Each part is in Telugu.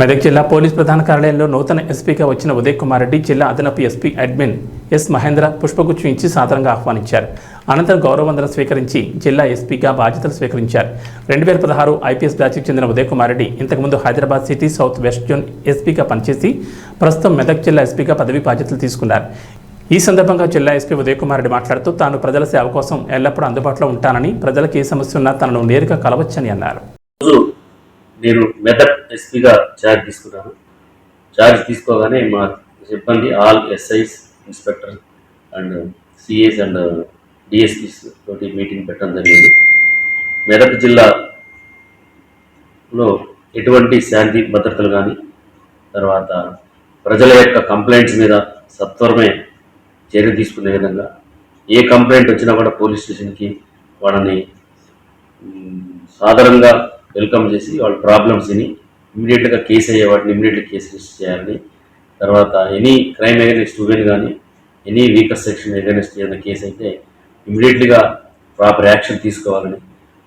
మెదక్ జిల్లా పోలీస్ ప్రధాన కార్యాలయంలో నూతన ఎస్పీగా వచ్చిన ఉదయ్ కుమార్ రెడ్డి జిల్లా అదనపు ఎస్పీ అడ్మిన్ ఎస్ మహేంద్ర పుష్పగుచ్చం ఇచ్చి సాధారణంగా ఆహ్వానించారు. అనంతరం గౌరవవందనం స్వీకరించి జిల్లా ఎస్పీగా బాధ్యతలు స్వీకరించారు. రెండు వేల పదహారు ఐపీఎస్ బ్యాచ్కి చెందిన ఉదయ్ కుమార్ రెడ్డి ఇంతకుముందు Hyderabad city south west zone ఎస్పీగా పనిచేసి ప్రస్తుతం మెదక్ జిల్లా ఎస్పీగా పదవి బాధ్యతలు తీసుకున్నారు. ఈ సందర్భంగా జిల్లా ఎస్పీ ఉదయ్ కుమార్ రెడ్డి మాట్లాడుతూ తాను ప్రజల సేవ కోసం ఎల్లప్పుడూ అందుబాటులో ఉంటానని ప్రజలకు ఏ సమస్య ఉన్నా తనను నేరుగా కలవచ్చని అన్నారు. నేను మెదక్ ఎస్పీగా ఛార్జ్ తీసుకున్నాను ఛార్జ్ తీసుకోగానే మా సిబ్బంది all SIs inspector and CIs and DSPs తోటి మీటింగ్ పెట్టడం జరిగింది. మెదక్ జిల్లాలో ఎటువంటి శాంతి భద్రతలు కానీ తర్వాత ప్రజల యొక్క కంప్లైంట్స్ మీద సత్వరమే చర్య తీసుకునే విధంగా ఏ కంప్లైంట్ వచ్చినా కూడా పోలీస్ స్టేషన్కి వాళ్ళని సాధారణంగా వెల్కమ్ చేసి వాళ్ళ ప్రాబ్లమ్స్ విని ఇమీడియట్గా కేసు అయ్యే వాటిని ఇమీడియట్గా కేసు రిజిస్టర్ చేయాలని తర్వాత ఎనీ క్రైమ్ అగేనెస్ట్ ఉమెన్ కానీ ఎనీ వీకర్ సెక్షన్ అగేనెస్ట్ ఏదైనా కేసు అయితే ఇమీడియట్లీగా ప్రాపర్ యాక్షన్ తీసుకోవాలని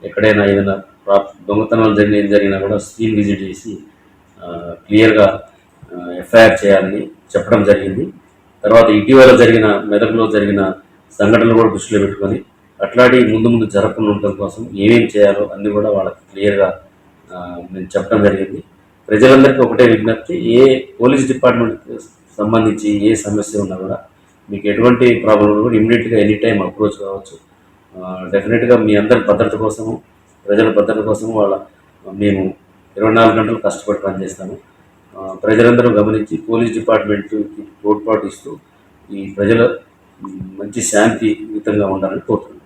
ఎక్కడైనా ఏదైనా ప్రాప్ దొంగతనాలు జరిగిన ఏం జరిగినా కూడా స్క్రీన్ విజిట్ చేసి క్లియర్గా ఎఫ్ఐఆర్ చేయాలని చెప్పడం జరిగింది. తర్వాత ఇటీవల జరిగిన మెదక్లో జరిగిన సంఘటనలు కూడా దృష్టిలో పెట్టుకొని అట్లాంటి ముందు ముందు జరగకుండా ఉండటం కోసం ఏమేం చేయాలో అన్నీ కూడా వాళ్ళకి క్లియర్గా నేను చెప్పడం జరిగింది. ప్రజలందరికీ ఒకటే విజ్ఞప్తి ఏ పోలీస్ డిపార్ట్మెంట్కి సంబంధించి ఏ సమస్య ఉన్నా కూడా మీకు ఎటువంటి ప్రాబ్లం కూడా ఇమ్మీడియట్గా ఎనీ టైం అప్రోచ్ కావచ్చు. డెఫినెట్గా మీ అందరి భద్రత కోసము ప్రజల భద్రత కోసము వాళ్ళ మేము ఇరవై నాలుగు గంటలు కష్టపడి పనిచేస్తాము. ప్రజలందరూ గమనించి పోలీస్ డిపార్ట్మెంట్కి తోడ్పాటు ఇస్తూ ఈ ప్రజల మంచి శాంతియుతంగా ఉండాలని కోరుతున్నాను.